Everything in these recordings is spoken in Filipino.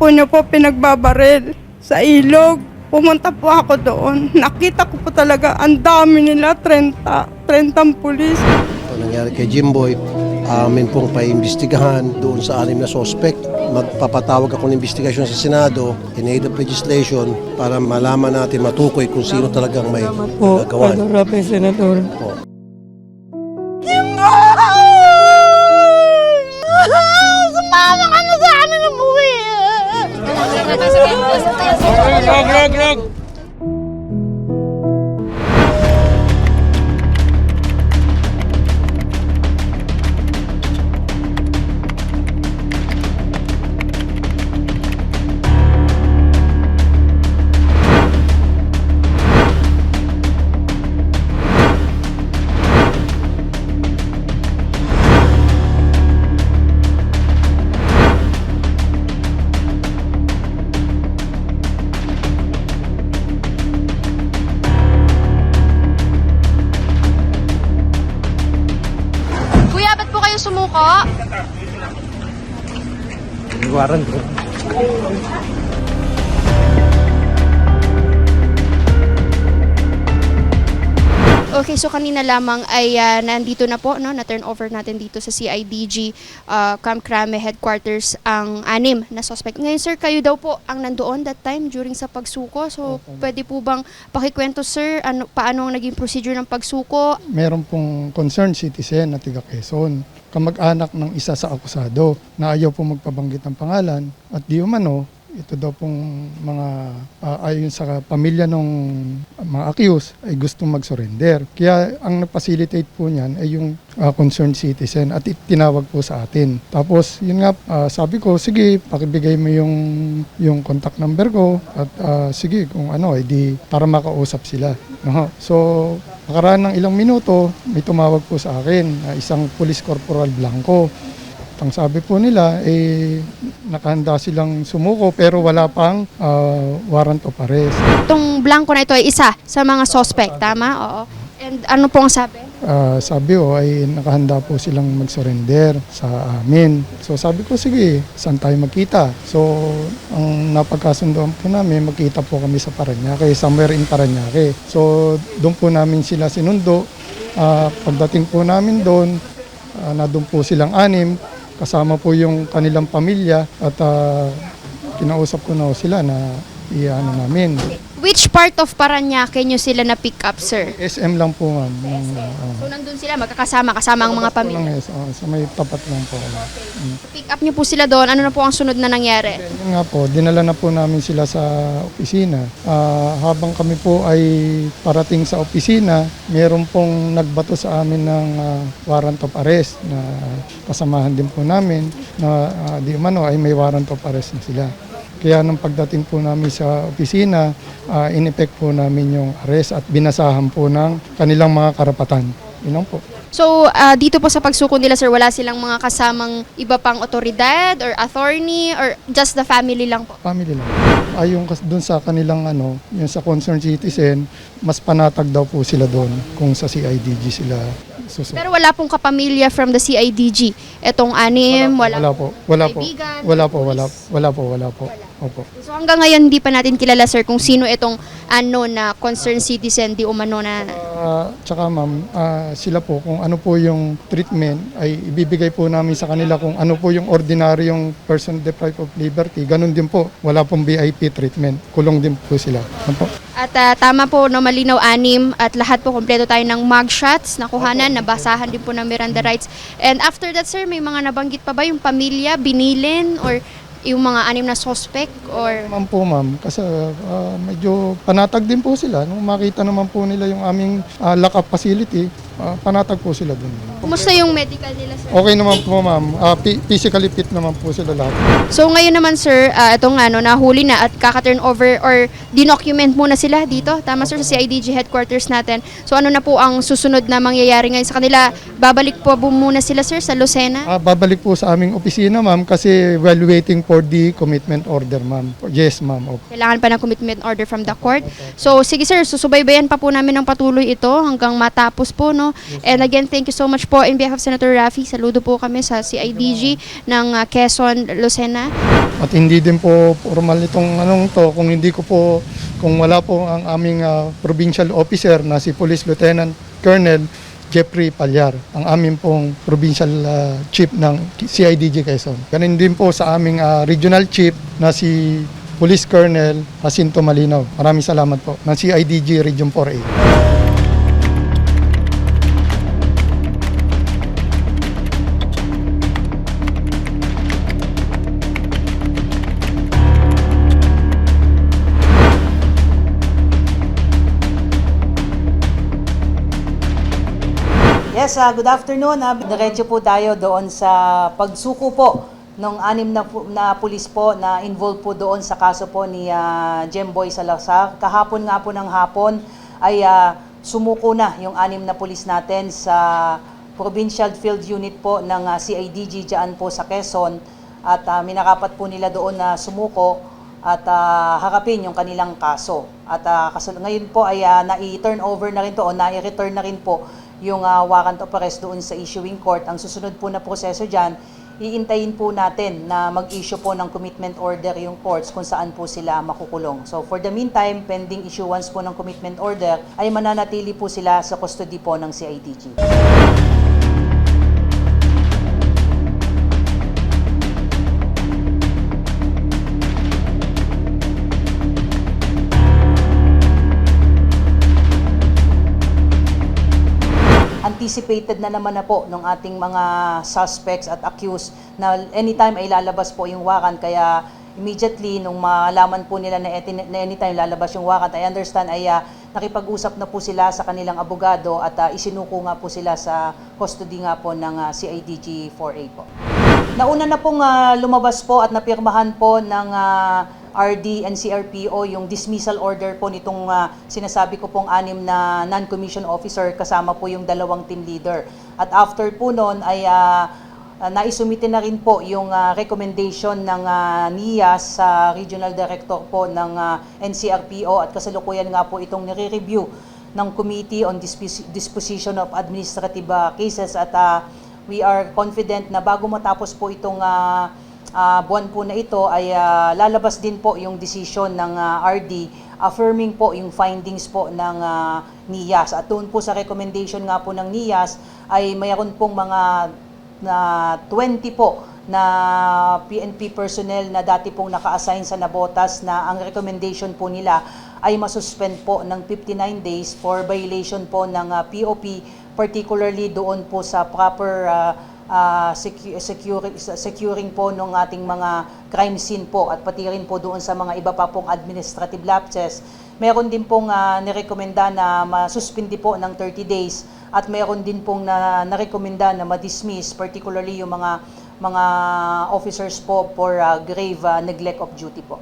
apo niyo po pinagbabaril sa ilog. Pumunta po ako doon. Nakita ko po talaga ang dami nila, 30, 30 pulis. Ito nangyari kay Jimboy, amin pong paimbestigahan doon sa anim na suspect. Magpapatawag ako ng investigasyon sa Senado in aid of legislation para malaman natin matukoy kung sino talagang may po, nagagawa. Honorable Senator. Po. look, look, look. Iwaran ko. Okay, so kanina lamang ay ah, nandito na po, no, na-turn over natin dito sa CIDG uh, Camp Crame headquarters ang anim na suspect. Ngayon, sir, kayo daw po ang nandoon that time during sa pagsuko. So, pwede po bang pakikwento, sir, ano, paano ang naging procedure ng pagsuko? meron pong concerned citizen na tiga Quezon, kamag-anak ng isa sa akusado na ayaw po magpabanggit ng pangalan at di umano, ito daw pong mga ah, ayon sa pamilya ng mga accused ay gustong mag-surrender. Kaya ang nag-facilitate po niyan ay yung ah, concerned citizen at tinawag po sa atin. Tapos yun nga ah, sabi ko sige pakibigay mo yung yung contact number ko at ah, sige kung ano ay di para makausap sila. No? So Nakaraan ng ilang minuto, may tumawag po sa akin, isang Police Corporal Blanco. Ang sabi po nila, eh, nakahanda silang sumuko pero wala pang ah, warrant of arrest. Itong blanco na ito ay isa sa mga suspect, tama? Oo. And ano po ang sabi? Ah, sabi ko ay nakahanda po silang mag-surrender sa amin. So sabi ko, sige, saan tayo magkita? So ang napagkasundoan po namin, magkita po kami sa Paranaque, somewhere in Paranaque. So doon po namin sila sinundo. Ah, pagdating po namin doon, ah, na doon po silang anim, kasama po yung kanilang pamilya at ah, kinausap ko na sila na iano namin. Which part of Paranaque nyo sila na pick up, sir? SM lang po ma'am. Ah, So, nandun sila, magkakasama, kasama ang mga pamilya. Lang, yes, ah, sa may tapat lang po. Mm. Pick up nyo po sila doon. Ano na po ang sunod na nangyari? Yun nga po, dinala na po namin sila sa opisina. Ah, habang kami po ay parating sa opisina, meron pong nagbato sa amin ng ah, warrant of arrest na kasamahan din po namin na ah, di umano ay may warrant of arrest na sila. Kaya nung pagdating po namin sa opisina, uh, in-effect po namin yung arrest at binasahan po ng kanilang mga karapatan. Yun po. So, ah, dito po sa pagsuko nila, sir, wala silang mga kasamang iba pang otoridad or attorney or just the family lang po? family lang. Ayon kas doon sa kanilang ano, yung sa concerned citizen, mas panatag daw po sila doon kung sa CIDG sila susunod. Pero wala pong kapamilya from the CIDG. Etong anim, wala, Wala po. Wala po. Wala po, wala. Wala po, wala po. Opo. So hanggang ngayon, hindi pa natin kilala, sir, kung sino itong ano na concerned citizen, di umano na... Ah, tsaka ma'am, ah, sila po kung ano po yung treatment ay ibibigay po namin sa kanila kung ano po yung ordinaryong person deprived of liberty. Ganun din po. Wala pong VIP treatment. Kulong din po sila. Ano po? At ah, tama po, no, malinaw anim at lahat po kompleto tayo ng mugshots, nakuhanan, nabasahan din po ng Miranda rights. And after that, sir, may mga nabanggit pa ba yung pamilya, binilin, or yung mga anim na suspect, or... Ma'am po ma'am, kasi ah, medyo panatag din po sila. Nung makita naman po nila yung aming ah, lock-up facility, ah, panatag po sila dun. Kumusta yung medical nila, sir? Okay naman po ma'am, Ah, pi- physically fit naman po sila lahat. So ngayon naman sir, uh, itong ano, nahuli na at kaka-turn over or dinocument muna sila dito. Tama sir sa CIDG headquarters natin. So ano na po ang susunod na mangyayari ngayon sa kanila? Babalik po muna sila sir sa Lucena? Ah, babalik po sa aming opisina ma'am kasi while waiting for the commitment order ma'am. Yes ma'am. Opo. Kailangan pa ng commitment order from the court. So sige sir, susubaybayan pa po namin ng patuloy ito hanggang matapos po no. And again, thank you so much po, in behalf of Senator Raffy, saludo po kami sa CIDG ng ah, Quezon, Lucena. At hindi din po formal itong anong to kung hindi ko po kung wala po ang aming ah, provincial officer na si Police Lieutenant Colonel Jeffrey Palyar, ang aming pong provincial ah, chief ng CIDG Quezon. Ganun din po sa aming ah, regional chief na si Police Colonel Jacinto Malinaw. Maraming salamat po ng CIDG Region 4A. Yes, ah, good afternoon. Uh, diretso po tayo doon sa pagsuko po ng anim na, na pulis po na involved po doon sa kaso po ni ah, Jemboy Salazar. Kahapon nga po ng hapon ay ah, sumuko na yung anim na pulis natin sa Provincial Field Unit po ng ah, CIDG dyan po sa Quezon. At ah, minakapat po nila doon na sumuko at ah, harapin yung kanilang kaso. At ah, kaso, ngayon po ay ah, nai-turn over na rin to o nai-return na rin po yung ah, warrant of arrest doon sa issuing court. Ang susunod po na proseso dyan, iintayin po natin na mag-issue po ng commitment order yung courts kung saan po sila makukulong. So for the meantime, pending issuance po ng commitment order, ay mananatili po sila sa custody po ng CIDG. Anticipated na naman na po ng ating mga suspects at accused na anytime ay lalabas po yung warrant kaya immediately nung malaman po nila na, eti- na anytime lalabas yung warrant I understand ay ah, nakipag-usap na po sila sa kanilang abogado at ah, isinuko nga po sila sa custody nga po ng ah, CIDG 4A po. Nauna na pong ah, lumabas po at napirmahan po ng ah, RD and CRPO yung dismissal order po nitong ah, sinasabi ko pong anim na non-commissioned officer kasama po yung dalawang team leader. At after po noon ay ah, naisumite na rin po yung ah, recommendation ng ah, NIAS sa Regional Director po ng ah, NCRPO at kasalukuyan nga po itong nire-review ng Committee on Dispos- Disposition of Administrative ah, Cases at ah, we are confident na bago matapos po itong ah, ah, buwan po na ito ay ah, lalabas din po yung decision ng ah, RD affirming po yung findings po ng ah, NIAS. At doon po sa recommendation nga po ng NIAS ay mayroon pong mga na 20 po na PNP personnel na dati pong naka-assign sa Nabotas na ang recommendation po nila ay masuspend po ng 59 days for violation po ng ah, POP particularly doon po sa proper ah, ah, secu- securing, securing po ng ating mga crime scene po at pati rin po doon sa mga iba pa pong administrative lapses. Meron din pong uh, nirekomenda na masuspindi po ng 30 days at meron din pong na narekomenda na ma-dismiss particularly yung mga mga officers po for ah, grave ah, neglect of duty po.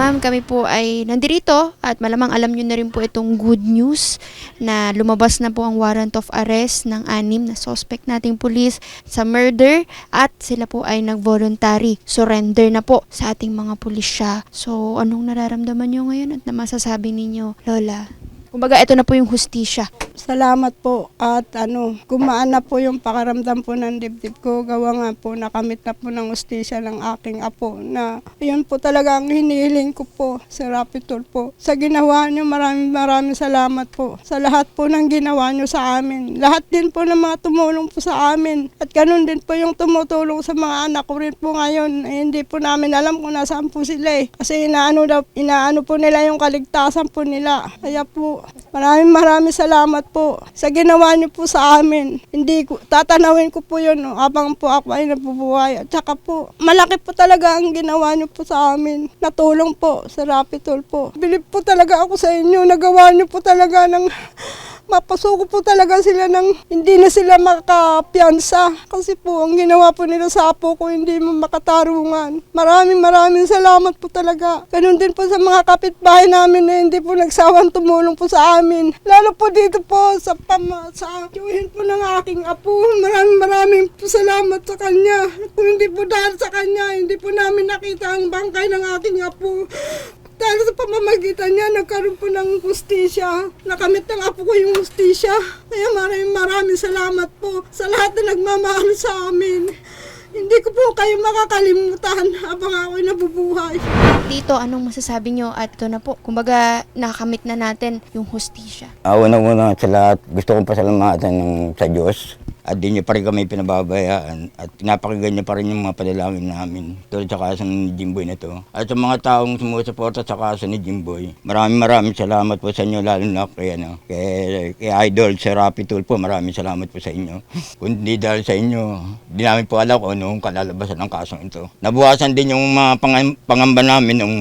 Ma'am, kami po ay nandirito at malamang alam nyo na rin po itong good news na lumabas na po ang warrant of arrest ng anim na suspect nating pulis sa murder at sila po ay nag-voluntary surrender na po sa ating mga pulisya. So, anong nararamdaman nyo ngayon at na masasabi ninyo, Lola? Kumbaga, ito na po yung hustisya. Salamat po at ano, gumaan na po yung pakaramdam po ng dibdib ko. Gawa nga po, nakamit na po ng ustisya ng aking apo na yun po talaga ang hinihiling ko po sa Rapitol po. Sa ginawa nyo, maraming maraming salamat po. Sa lahat po ng ginawa nyo sa amin. Lahat din po ng mga tumulong po sa amin. At ganun din po yung tumutulong sa mga anak ko rin po ngayon. Eh, hindi po namin alam kung nasaan po sila eh. Kasi inaano, daw, inaano po nila yung kaligtasan po nila. Kaya po, maraming maraming salamat po sa ginawa niyo po sa amin. Hindi ko, tatanawin ko po yun no, habang po ako ay nabubuhay. At saka po, malaki po talaga ang ginawa niyo po sa amin. Natulong po sa Rapitol po. Bilib po talaga ako sa inyo. Nagawa niyo po talaga ng mapasuko po talaga sila ng hindi na sila makapiansa. Kasi po, ang ginawa po nila sa apo ko, hindi mo makatarungan. Maraming maraming salamat po talaga. Ganun din po sa mga kapitbahay namin na hindi po nagsawang tumulong po sa amin. Lalo po dito po sa pama, sa tiyuhin po ng aking apo. Maraming maraming po salamat sa kanya. Kung hindi po dahil sa kanya, hindi po namin nakita ang bangkay ng aking apo. Dahil sa pamamagitan niya, nagkaroon po ng hustisya. Nakamit ng apo ko yung hustisya. Kaya maraming maraming salamat po sa lahat na nagmamahal sa amin. Hindi ko po kayo makakalimutan habang ako'y nabubuhay. Dito, anong masasabi nyo? At ito na po, kumbaga nakamit na natin yung hustisya. Uh, Una-una sa lahat, gusto kong pasalamatan ng, sa Diyos. At di niyo pa rin kami pinababayaan. At pinapakinggan niyo pa rin yung mga panalangin namin. Tulad sa kaso ni Jimboy na to. At sa mga taong sumusuporta sa kaso ni Jimboy, maraming maraming salamat po sa inyo, lalo na kay, ano, kay, kay Idol, sa Rapi Tool po, maraming salamat po sa inyo. Kundi dahil sa inyo, di namin po alam kung anong kalalabasan ng kasong ito. Nabuhasan din yung mga pangam- pangamba namin nung,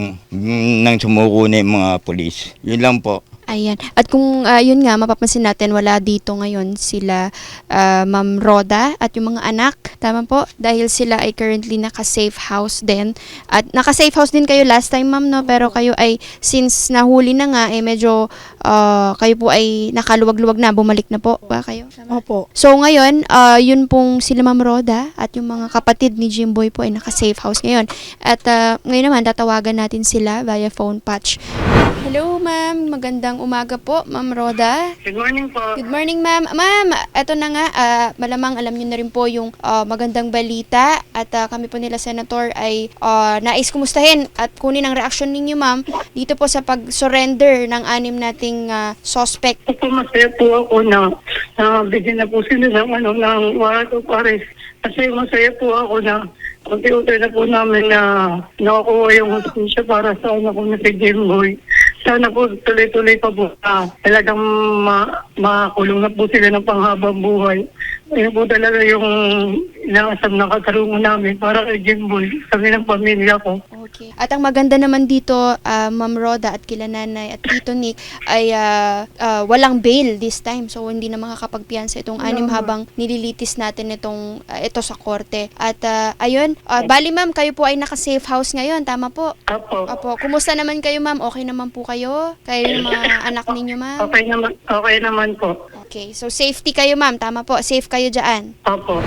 nang sumuko na yung mga polis. Yun lang po. Ayan. At kung ah, yun nga, mapapansin natin, wala dito ngayon sila ah, Ma'am Roda at yung mga anak. Tama po? Dahil sila ay currently naka-safe house din. At naka-safe house din kayo last time, ma'am, no? Pero kayo ay, since nahuli na nga, eh medyo ah, kayo po ay nakaluwag-luwag na, bumalik na po ba kayo? Tama? Opo. So ngayon, ah, yun pong sila Ma'am Roda at yung mga kapatid ni Jimboy po ay naka-safe house ngayon. At ah, ngayon naman, tatawagan natin sila via phone patch. Hello ma'am, magandang umaga po Ma'am Roda. Good morning po. Good morning ma'am. Ma'am, eto na nga, ah, malamang alam niyo na rin po yung ah, magandang balita at ah, kami po nila Senator ay ah, nais kumustahin at kunin ang reaksyon ninyo ma'am dito po sa pag-surrender ng anim nating ah, suspect. Opo, masaya po ako na na bigyan na po sila ng, ano, ng warrant of arrest. Kasi masaya po ako na unti-unti na po namin na nakukuha yung hustisya para sa anak ko na si Jimboy. Sana po tuloy-tuloy pa po na talagang ma makulong na po sila ng panghabang buhay. Ayun po talaga yung inaasam na katarungan namin para kay Jimboy, kami ng pamilya ko. Okay. At ang maganda naman dito, ah, Ma'am Roda at kila nanay at Tito Nick ay ah, ah, walang bail this time. So hindi na makakapagpiyansa itong anim habang nililitis natin itong ah, ito sa korte. At ah, ayun, ah, bali ma'am, kayo po ay naka-safe house ngayon, tama po? Opo. Apo, kumusta naman kayo ma'am? Okay naman po kayo? Kayo yung mga anak ninyo ma'am? Okay naman, okay naman po. Okay, so safety kayo ma'am, tama po? Safe kayo dyan? Opo.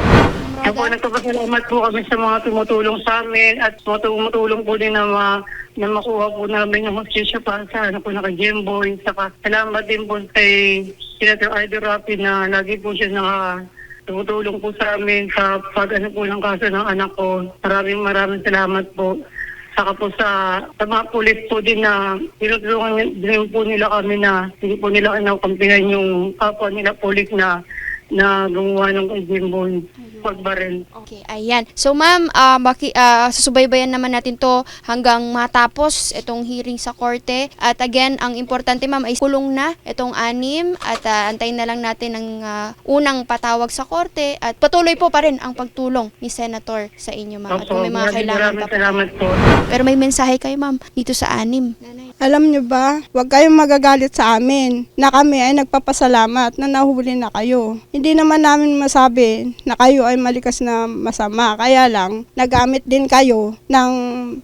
Yan po, nagpapasalamat po kami sa mga tumutulong sa amin at tumutulong po din na, ma, na makuha po namin yung hostisya para sa ano po na kay Jimboy. Saka salamat din po kay Senator Idol Rapi na lagi po siya naka tumutulong po sa amin sa pag ano po ng kaso ng anak ko. Maraming maraming salamat po. Saka po sa, sa mga pulis po din na tinutulungan din po nila kami na hindi po nila kinakampihan yung kapwa nila pulis na na gumawa ng Jimboy pagbaril. Okay, ayan. So ma'am, ah, baki, ah, susubaybayan naman natin to hanggang matapos itong hearing sa korte. At again, ang importante ma'am ay kulong na itong anim at ah, antayin na lang natin ang ah, unang patawag sa korte at patuloy po pa rin ang pagtulong ni Senator sa inyo ma'am. At kung may mga kailangan pa po. salamat po. Pero may mensahe kayo ma'am dito sa anim. Nanay. Alam nyo ba, huwag kayong magagalit sa amin na kami ay nagpapasalamat na nahuli na kayo. Hindi naman namin masabi na kayo ay malikas na masama. Kaya lang, nagamit din kayo ng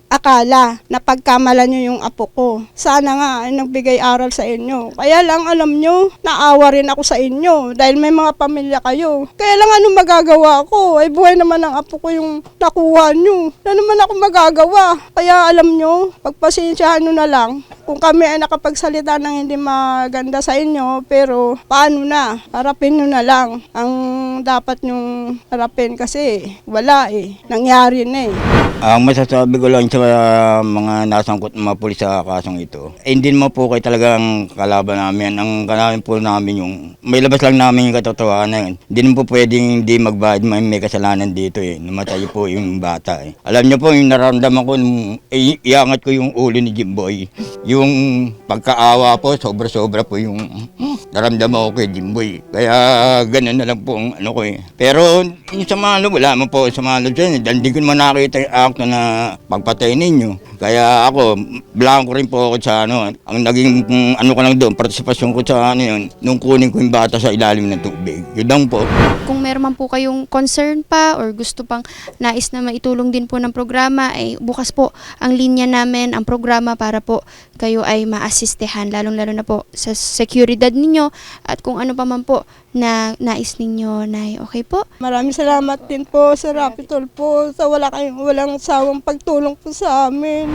akala na pagkamalan nyo yung apo ko. Sana nga ay nagbigay aral sa inyo. Kaya lang alam nyo, naawa rin ako sa inyo dahil may mga pamilya kayo. Kaya lang ano magagawa ko? Ay buhay naman ng apo ko yung nakuha nyo. Ano naman ako magagawa? Kaya alam nyo, pagpasensyahan nyo na lang kung kami ay nakapagsalita ng hindi maganda sa inyo, pero paano na? Harapin nyo na lang ang dapat nyong harapin kasi wala eh. Nangyari na eh. Ang masasabi ko lang sa mga nasangkot ng mga pulis sa kasong ito, eh, hindi naman po kayo talagang kalaban namin. Ang kalaban po namin yung, may labas lang namin yung katotohanan. Hindi naman po pwedeng hindi magbayad, may, may kasalanan dito eh. Namatay po yung bata eh. Alam niyo po, yung nararamdaman ko, nung, eh, iangat ko yung ulo ni Jimboy. Yung pagkaawa po, sobra-sobra po yung naramdaman ko kay Jimboy. Kaya ganun na lang po ang ano ko eh. Pero yung sa malo, wala man po sa malo dyan. eh. Dahil di ko naman nakita yung akto na pagpatay ninyo. Kaya ako, blanco rin po ako sa ano. Ang naging ano ko lang doon, partisipasyon ko sa ano yun, nung kunin ko yung bata sa ilalim ng tubig. Yun lang po. Kung meron man po kayong concern pa or gusto pang nais na maitulong din po ng programa, ay bukas po ang linya namin, ang programa para po kayo ay maasistehan, lalong-lalo na po sa seguridad ninyo at kung ano pa man po na nais ninyo, Nay. Okay po? Maraming salamat din po sa Rapitol po sa wala kayong walang sawang pagtulong po sa amin.